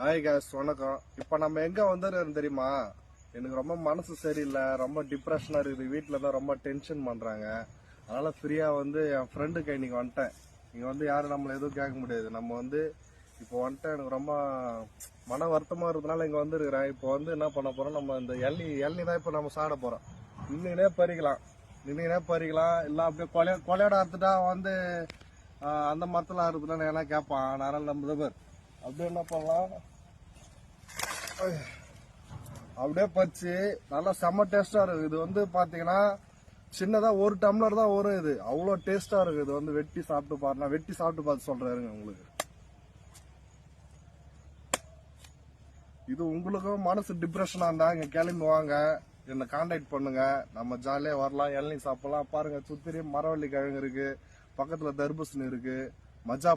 Hi guys வணக்கம். இப்போ நம்ம எங்கே வந்துருக்கோம் தெரியுமா? எனக்கு ரொம்ப மனசு சரியில்லை ரொம்ப டிப்ரெஷனாக இருக்குது. வீட்டில் தான் ரொம்ப டென்ஷன் பண்ணுறாங்க அதனால் ஃப்ரீயாக வந்து என் ஃப்ரெண்டுக்கு இன்னைக்கு வந்துட்டேன். இங்கே வந்து யாரும் நம்மளை எதுவும் கேட்க முடியாது. நம்ம வந்து இப்போ வந்துட்டு எனக்கு ரொம்ப மன வருத்தமாக இருக்கிறதுனால இங்கே வந்துருக்கிறேன். இப்போ வந்து என்ன பண்ண போகிறோம் நம்ம இந்த எள்ளி எள்ளி தான் இப்போ நம்ம சாட போகிறோம் நின்றுனே பறிக்கலாம். நின்றுனே பறிக்கலாம். இல்லை அப்படியே கொலை கொலையோட அறுத்துட்டா வந்து அந்த மரத்தில் அறுத்துட்டா ஏன்னா கேட்பான். அதனால நம்ம பேர். அப்படியே என்ன பண்ணலாம்? அப்படியே பச்சு நல்லா செம்ம டேஸ்டா இருக்கு இது வந்து பாத்தீங்கன்னா சின்னதா ஒரு டம்ளர் தான் வரும் இது. அவ்வளோ டேஸ்டா இருக்கு இது வந்து வெட்டி சாப்பிட்டு பாரு வெட்டி சாப்பிட்டு பார்த்து சொல்றேன் உங்களுக்கு. இது உங்களுக்கும் மனசு டிப்ரெஷனா இருந்தா இங்க கிளம்பி வாங்க. என்னை காண்டாக்ட் பண்ணுங்க. நம்ம ஜாலியா வரலாம். இளநீ சாப்பிடலாம். பாருங்க சுத்திரி மரவள்ளி கிழங்கு இருக்கு. பக்கத்துல தர்பூசணி இருக்கு. மஜா